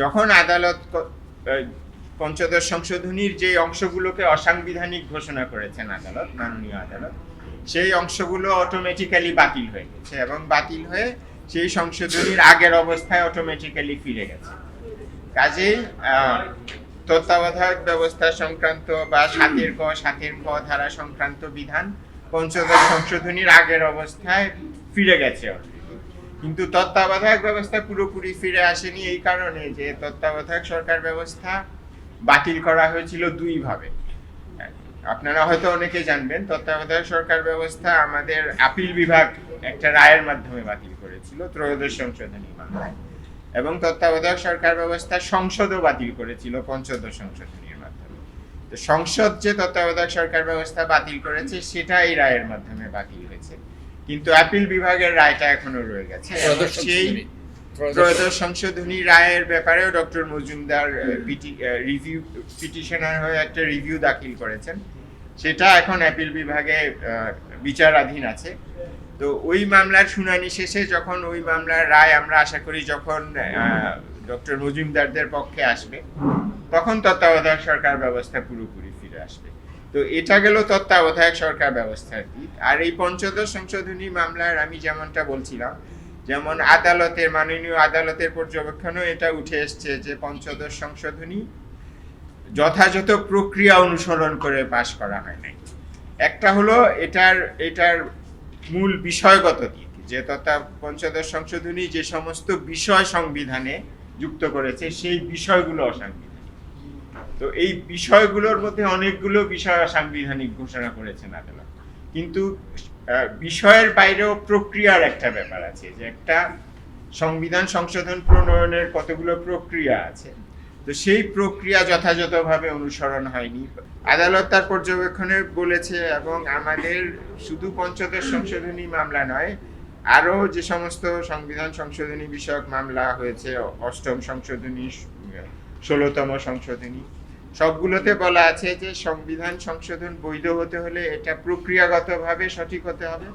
যখন আদালত পঞ্চদশ সংশোধনীর যে অংশগুলোকে অসাংবিধানিক ঘোষণা করেছেন আদালত, মাননীয় আদালত, সেই অংশগুলো অটোমেটিক্যালি বাতিল হয়ে গেছে এবং বাতিল হয়ে সেই সংশোধনীর আগের অবস্থায় অটোমেটিক্যালি ফিরে গেছে কাজেই তত্ত্বাবধায়ক ব্যবস্থা সংক্রান্ত বা সাতের ক সাতের ক ধারা সংক্রান্ত বিধান পঞ্চদশ সংশোধনীর আগের অবস্থায় ফিরে গেছে। কিন্তু তত্ত্বাবধায়ক ব্যবস্থা পুরোপুরি ফিরে আসেনি এই কারণে যে তত্ত্বাবধায়ক সরকার ব্যবস্থা বাতিল করা হয়েছিল দুই ভাবে আপনারা হয়তো অনেকে জানবেন, তত্ত্বাবধায়ক সরকার ব্যবস্থা আমাদের আপিল বিভাগ একটা রায়ের মাধ্যমে বাতিল করেছিল, ত্রয়োদশ সংশোধনী মামলায়। এবং তত্ত্বাবধায়ক সরকার ব্যবস্থা সংসদও বাতিল করেছিল পঞ্চদশ সংশোধনীর মাধ্যমে। তো সংসদ যে তত্ত্বাবধায়ক সরকার ব্যবস্থা বাতিল করেছে, সেটা এই রায়ের মাধ্যমে বাতিল কিন্তু আপিল বিভাগের রায়টা এখনও রয়ে গেছে। সেই সংশোধনী। ত্রয়োদশ সংশোধনী রায়ের ব্যাপারেও ডক্টর মজুমদার রিভিউ পিটিশনার হয়ে একটা রিভিউ দাখিল করেছেন। সেটা এখন অ্যাপিল বিভাগে বিচারাধীন আছে। তো ওই মামলার শুনানি শেষে যখন ওই মামলার রায় আমরা আশা করি যখন ডক্টর মজুমদারদের পক্ষে আসবে তখন তত্ত্বাবধায়ক সরকার ব্যবস্থা পুরোপুরি ফিরে আসবে। তো এটা গেল তত্ত্বাবধায়ক সরকার ব্যবস্থার দিক। আর এই পঞ্চদশ সংশোধনী মামলার আমি যেমনটা বলছিলাম, যেমন আদালতের, মাননীয় আদালতের পর্যবেক্ষণও এটা উঠে এসছে যে পঞ্চদশ সংশোধনী যথাযথ প্রক্রিয়া অনুসরণ করে পাশ করা হয় নাই। একটা হলো এটার এটার মূল বিষয়গত দিক, যে তথা পঞ্চদশ সংশোধনী যে সমস্ত বিষয় সংবিধানে যুক্ত করেছে, সেই বিষয়গুলো অসাংবিধানিক তো এই বিষয়গুলোর মধ্যে অনেকগুলো বিষয় সাংবিধানিক ঘোষণা করেছেন আদালত। কিন্তু বিষয়ের বাইরেও প্রক্রিয়ার একটা ব্যাপার আছে যে একটা সংবিধান সংশোধন প্রণয়নের কতগুলো প্রক্রিয়া আছে। তো সেই প্রক্রিয়া যথাযথভাবে অনুসরণ হয়নি। আদালত তার পর্যবেক্ষণে বলেছে এবং আমাদের শুধু পঞ্চদশ সংশোধনী মামলা নয়, আরও যে সমস্ত সংবিধান সংশোধনী বিষয়ক মামলা হয়েছে, অষ্টম সংশোধনী, ষোলোতম সংশোধনী সবগুলোতে বলা আছে যে সংবিধান সংশোধন বৈধ হতে হলে এটা প্রক্রিয়াগতভাবে সঠিক হতে হবে।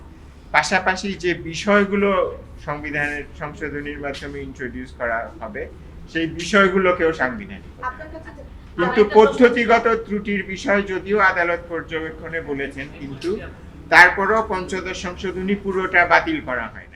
পাশাপাশি যে বিষয়গুলো সংবিধানের সংশোধনীর মাধ্যমে ইন্ট্রোডিউস করা হবে সেই বিষয়গুলোকেও সাংবিধানিক কিন্তু পদ্ধতিগত ত্রুটির বিষয় যদিও আদালত পর্যবেক্ষণে বলেছেন কিন্তু তারপরও পঞ্চদশ সংশোধনী পুরোটা বাতিল করা হয়